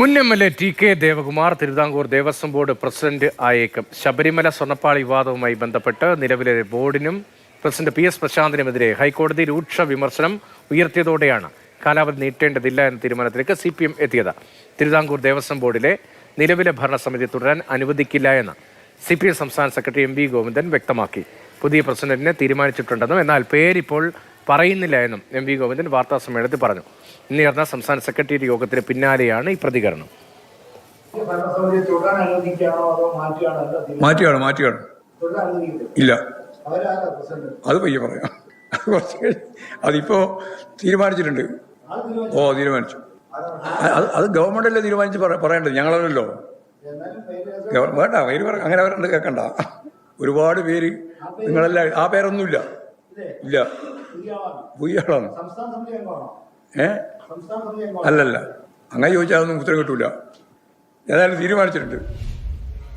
മുൻ M L A T K Devakumar Thiruvithamkoor Devaswom board president ആയേക്കും. Sabarimala സ്വർണപ്പാളി വിവാദവുമായി ബന്ധപ്പെട്ട് നിലവിലെ ബോർഡിനും പ്രസിഡന്റ് പി എസ് പ്രശാന്തിനുമെതിരെ ഹൈക്കോടതി രൂക്ഷ വിമർശനം ഉയർത്തിയതോടെയാണ് കാലാവധി നീട്ടേണ്ടതില്ല എന്ന തീരുമാനത്തിലേക്ക് സി പി എം എത്തിയത്. തിരുവിതാംകൂർ ദേവസ്വം ബോർഡിലെ നിലവിലെ ഭരണസമിതി തുടരാൻ അനുവദിക്കില്ല എന്ന് സി പി എം സംസ്ഥാന സെക്രട്ടറി എം വി ഗോവിന്ദൻ വ്യക്തമാക്കി. പുതിയ പ്രസിഡന്റിനെ തീരുമാനിച്ചിട്ടുണ്ടെന്നും എന്നാൽ പേരിപ്പോൾ പറയുന്നില്ല എന്നും എം വി ഗോവിന്ദൻ വാർത്താ സമ്മേളനത്തിൽ പറഞ്ഞു. ഇന്ന് ചേർന്ന സംസ്ഥാന സെക്രട്ടേറിയറ്റ് യോഗത്തിന് പിന്നാലെയാണ് ഈ പ്രതികരണം. മാറ്റിയാണ് മാറ്റിയാണ് ഇല്ല. അത് പയ്യെ പറയാം. അതിപ്പോ തീരുമാനിച്ചിട്ടുണ്ട്. ഓ തീരുമാനിച്ചു. അത് അത് ഗവൺമെന്റല്ലേ തീരുമാനിച്ച് പറ- പറയേണ്ടത്? ഞങ്ങളല്ലോ വേണ്ട പേര് പറ അങ്ങനെ അവരുണ്ട് കേൾക്കണ്ട ഒരുപാട് പേര് നിങ്ങളെല്ലാം ആ പേരൊന്നുമില്ല. ഇല്ലേ. സമിതി ഏ? അല്ലല്ല. അങ്ങനെ ചോദിച്ചാൽ അതൊന്നും ഉത്തരം കിട്ടൂല. ഏതായാലും തീരുമാനിച്ചിട്ടുണ്ട്.